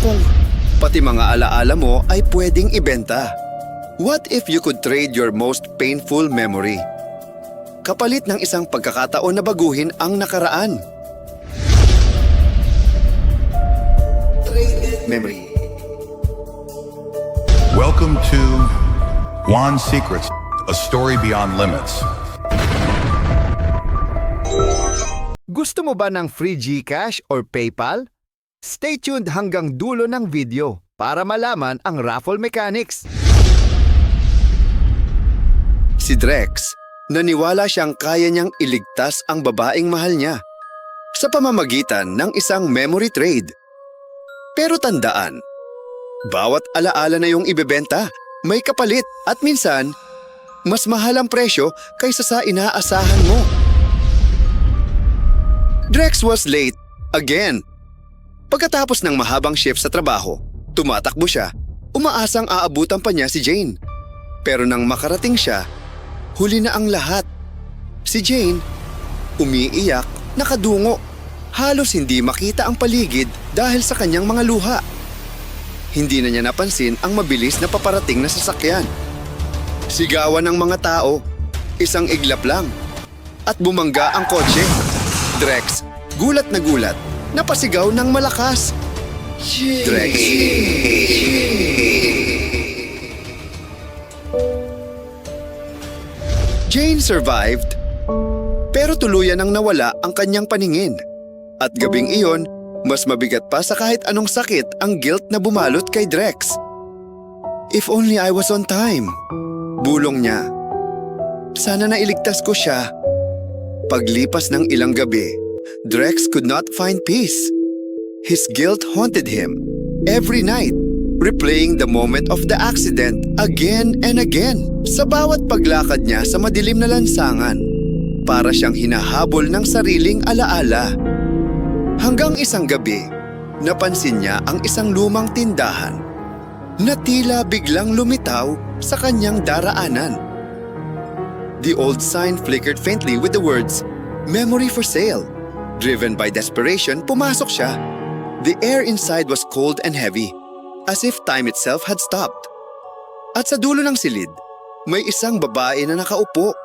kung pati mga alaala mo ay pwedeng ibenta? What if you could trade your most painful memory? Kapalit ng isang pagkakataon na baguhin ang nakaraan. Memory. Welcome to Juan Secrets, a story beyond limits. Gusto mo ba ng free GCash or PayPal? Stay tuned hanggang dulo ng video para malaman ang raffle mechanics. Si Drex, naniwala siyang kaya niyang iligtas ang babaeng mahal niya sa pamamagitan ng isang memory trade. Pero tandaan, bawat alaala na yung ibebenta, may kapalit at minsan, mas mahal ang presyo kaysa sa inaasahan mo. Drex was late again. Pagkatapos ng mahabang shift sa trabaho, tumatakbo siya. Umaasang aabutan pa niya si Jane. Pero nang makarating siya, huli na ang lahat. Si Jane, umiiyak, nakadungo. Halos hindi makita ang paligid dahil sa kanyang mga luha. Hindi na niya napansin ang mabilis na paparating na sasakyan. Sigawan ng mga tao, isang iglap lang. At bumangga ang kotse. Drex, gulat na gulat, napasigaw ng malakas. Jane survived, pero tuluyan ang nawala ang kanyang paningin. At gabing iyon, mas mabigat pa sa kahit anong sakit ang guilt na bumalot kay Drex. If only I was on time. Bulong niya. Sana nailigtas ko siya. Paglipas ng ilang gabi, Drex could not find peace. His guilt haunted him every night, replaying the moment of the accident again and again. Sa bawat paglakad niya sa madilim na lansangan, para siyang hinahabol ng sariling alaala. Hanggang isang gabi, napansin niya ang isang lumang tindahan na tila biglang lumitaw sa kanyang daraanan. The old sign flickered faintly with the words, Memory for Sale. Driven by desperation, pumasok siya. The air inside was cold and heavy, as if time itself had stopped. At sa dulo ng silid, may isang babae na nakaupo,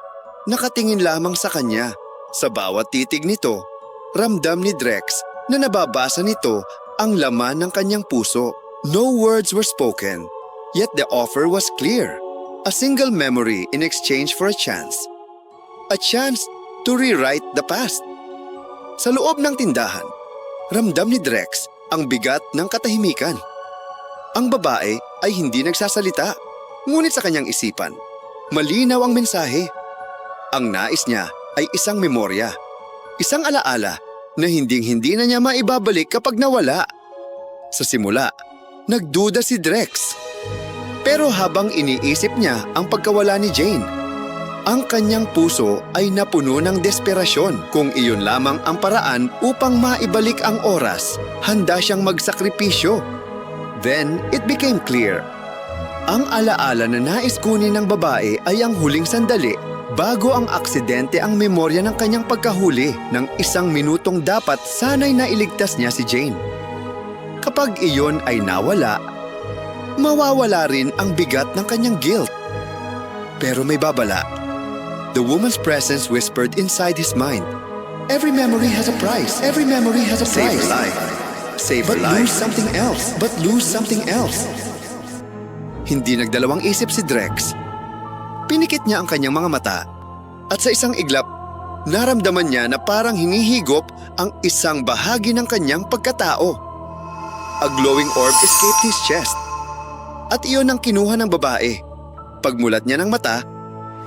nakatingin lamang sa kanya. Sa bawat titig nito, ramdam ni Drex na nababasa nito ang laman ng kanyang puso. No words were spoken, yet the offer was clear. A single memory in exchange for a chance. A chance to rewrite the past. Sa loob ng tindahan, ramdam ni Drex ang bigat ng katahimikan. Ang babae ay hindi nagsasalita, ngunit sa kanyang isipan, malinaw ang mensahe. Ang nais niya ay isang memorya, isang alaala na hinding-hindi na niya maibabalik kapag nawala. Sa simula, nagduda si Drex. Pero habang iniisip niya ang pagkawala ni Jane, ang kanyang puso ay napuno ng desperasyon. Kung iyon lamang ang paraan upang maibalik ang oras, handa siyang magsakripisyo. Then, it became clear. Ang alaala na nais kunin ng babae ay ang huling sandali bago ang aksidente ang memorya ng kanyang pagkahuli ng isang minutong dapat sanay na iligtas niya si Jane. Kapag iyon ay nawala, mawawala rin ang bigat ng kanyang guilt. Pero may babala. The woman's presence whispered inside his mind. Every memory has a price. Every memory has a Save price. life. Save But life. lose something else. But lose something else. Hindi nagdalawang isip si Drex. Pinikit niya ang kanyang mga mata at sa isang iglap, naramdaman niya na parang hinihigop ang isang bahagi ng kanyang pagkatao. A glowing orb escaped his chest. At iyon ang kinuha ng babae. Pagmulat niya ng mata,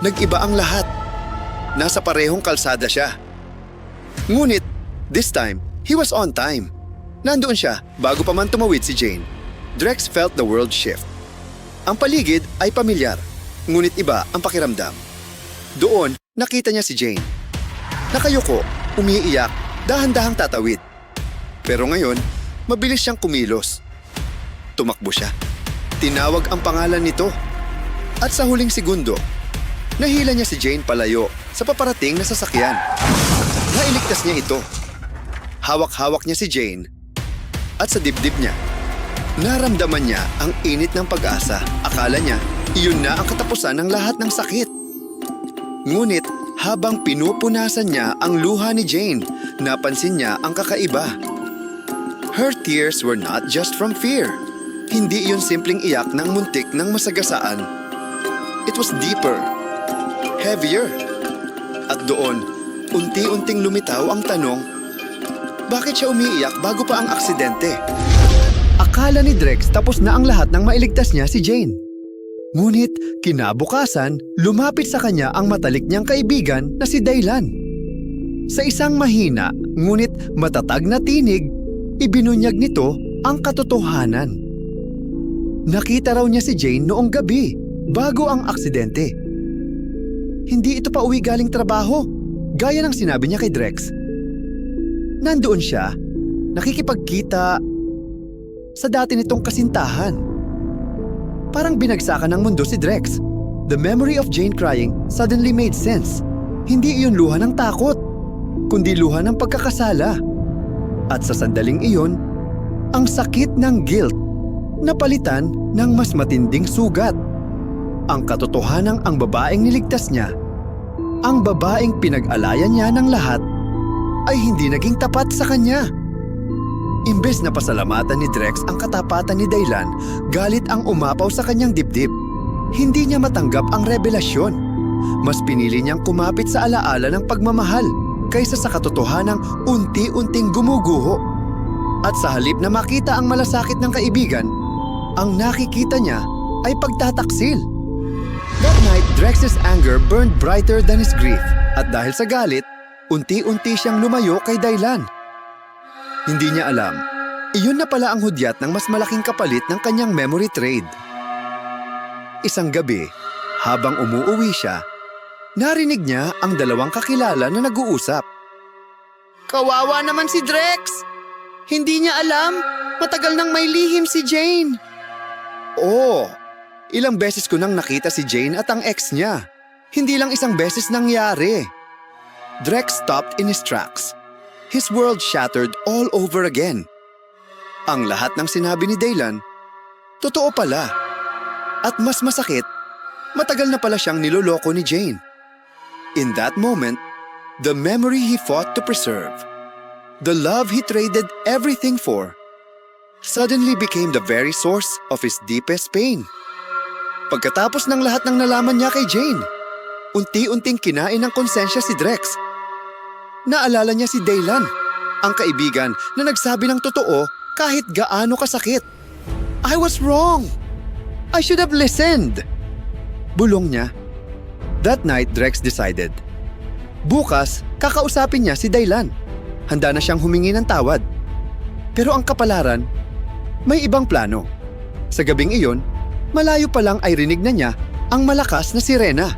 nag-iba ang lahat. Nasa parehong kalsada siya. Ngunit, this time, he was on time. Nandoon siya bago pa man tumawid si Jane. Drex felt the world shift. Ang paligid ay pamilyar, ngunit iba ang pakiramdam. Doon, nakita niya si Jane. Nakayuko, umiiyak, dahan-dahang tatawid. Pero ngayon, mabilis siyang kumilos. Tumakbo siya. Tinawag ang pangalan nito. At sa huling segundo, nahila niya si Jane palayo sa paparating na sasakyan. Nailigtas niya ito. Hawak-hawak niya si Jane at sa dibdib niya, Naramdaman niya ang init ng pag-asa. Akala niya, iyon na ang katapusan ng lahat ng sakit. Ngunit habang pinupunasan niya ang luha ni Jane, napansin niya ang kakaiba. Her tears were not just from fear. Hindi iyon simpleng iyak ng muntik ng masagasaan. It was deeper, heavier. At doon, unti-unting lumitaw ang tanong, bakit siya umiiyak bago pa ang aksidente? Akala ni Drex tapos na ang lahat ng mailigtas niya si Jane. Ngunit kinabukasan, lumapit sa kanya ang matalik niyang kaibigan na si Daylan. Sa isang mahina, ngunit matatag na tinig, ibinunyag nito ang katotohanan. Nakita raw niya si Jane noong gabi, bago ang aksidente. Hindi ito pa uwi galing trabaho, gaya ng sinabi niya kay Drex. Nandoon siya, nakikipagkita sa dati nitong kasintahan. Parang binagsakan ng mundo si Drex. The memory of Jane crying suddenly made sense. Hindi iyon luha ng takot, kundi luha ng pagkakasala. At sa sandaling iyon, ang sakit ng guilt napalitan ng mas matinding sugat. Ang katotohanang ang babaeng niligtas niya, ang babaeng pinag-alayan niya ng lahat, ay hindi naging tapat sa kanya. Imbes na pasalamatan ni Drex ang katapatan ni Daylan, galit ang umapaw sa kanyang dibdib. Hindi niya matanggap ang revelasyon. Mas pinili niyang kumapit sa alaala ng pagmamahal kaysa sa katotohanang unti-unting gumuguho. At sa halip na makita ang malasakit ng kaibigan, ang nakikita niya ay pagtataksil. That night, Drex's anger burned brighter than his grief. At dahil sa galit, unti-unti siyang lumayo kay Daylan. Hindi niya alam, iyon na pala ang hudyat ng mas malaking kapalit ng kanyang memory trade. Isang gabi, habang umuuwi siya, narinig niya ang dalawang kakilala na nag-uusap. Kawawa naman si Drex! Hindi niya alam, matagal nang may lihim si Jane. Oo, ilang beses ko nang nakita si Jane at ang ex niya. Hindi lang isang beses nangyari. Drex stopped in his tracks. His world shattered all over again. Ang lahat ng sinabi ni Daylan, totoo pala. At mas masakit, matagal na pala siyang niloloko ni Jane. In that moment, the memory he fought to preserve, the love he traded everything for, suddenly became the very source of his deepest pain. Pagkatapos ng lahat ng nalaman niya kay Jane, unti-unting kinain ng konsensya si Drex. Naalala niya si Daylan, ang kaibigan na nagsabi ng totoo kahit gaano kasakit. I was wrong. I should have listened. Bulong niya. That night, Drex decided. Bukas, kakausapin niya si Daylan. Handa na siyang humingi ng tawad. Pero ang kapalaran, may ibang plano. Sa gabing iyon, malayo pa lang ay rinig na niya ang malakas na sirena.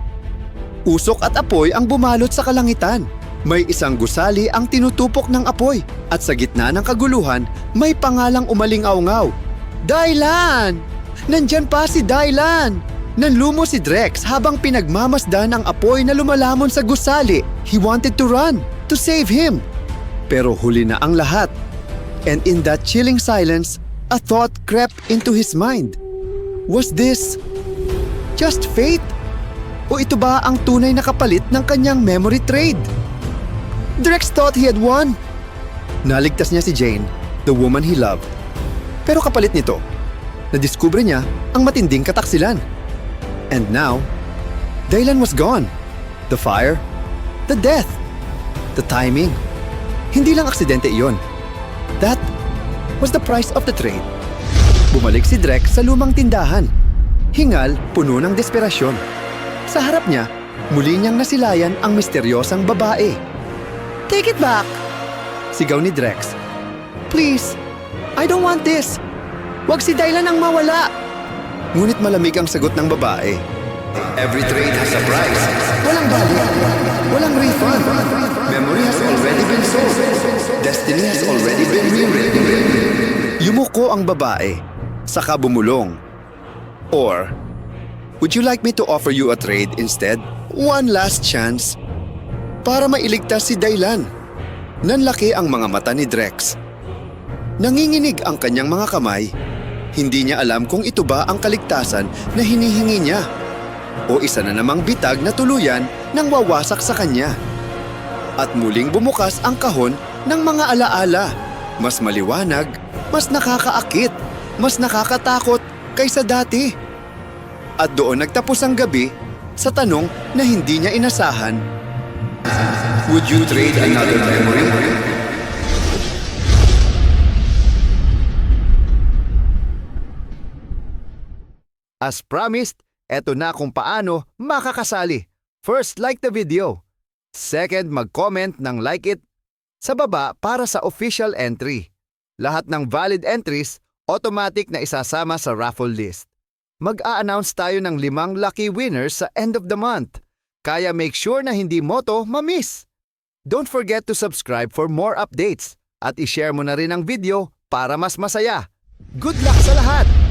Usok at apoy ang bumalot sa kalangitan. May isang gusali ang tinutupok ng apoy at sa gitna ng kaguluhan may pangalang umaling-aungaw. Daylan! Nandyan pa si Daylan! Nanlumo si Drex habang pinagmamasdan ang apoy na lumalamon sa gusali. He wanted to run, to save him. Pero huli na ang lahat. And in that chilling silence, a thought crept into his mind. Was this just fate? O ito ba ang tunay na kapalit ng kanyang memory trade? Drex thought he had won. Naligtas niya si Jane, the woman he loved. Pero kapalit nito, nadiskubre niya ang matinding kataksilan. And now, Daylan was gone. The fire, the death, the timing. Hindi lang aksidente iyon. That was the price of the trade. Bumalik si Drex sa lumang tindahan. Hingal, puno ng desperasyon. Sa harap niya, muli niyang nasilayan ang misteryosang babae. Take it back! Sigaw ni Drex. Please, I don't want this. Huwag si Dylan ang mawala. Ngunit malamig ang sagot ng babae. Every trade has a price. Walang balik. Walang refund. Memory has already been sold. Destiny has already been rewritten. Yumuko ang babae. Saka bumulong. Or, would you like me to offer you a trade instead? One last chance. Para mailigtas si Daylan. Nanlaki ang mga mata ni Drex. Nanginginig ang kanyang mga kamay. Hindi niya alam kung ito ba ang kaligtasan na hinihingi niya o isa na namang bitag na tuluyan nang wawasak sa kanya. At muling bumukas ang kahon ng mga alaala. Mas maliwanag, mas nakakaakit, mas nakakatakot kaysa dati. At doon nagtapos ang gabi sa tanong na hindi niya inasahan. Would you trade another memory? As promised, eto na kung paano makakasali. First, like the video. Second, mag-comment ng like it sa baba para sa official entry. Lahat ng valid entries, automatic na isasama sa raffle list. Mag-a-announce tayo ng limang lucky winners sa end of the month. Kaya make sure na hindi mo to ma-miss. Don't forget to subscribe for more updates at i-share mo na rin ang video para mas masaya. Good luck sa lahat!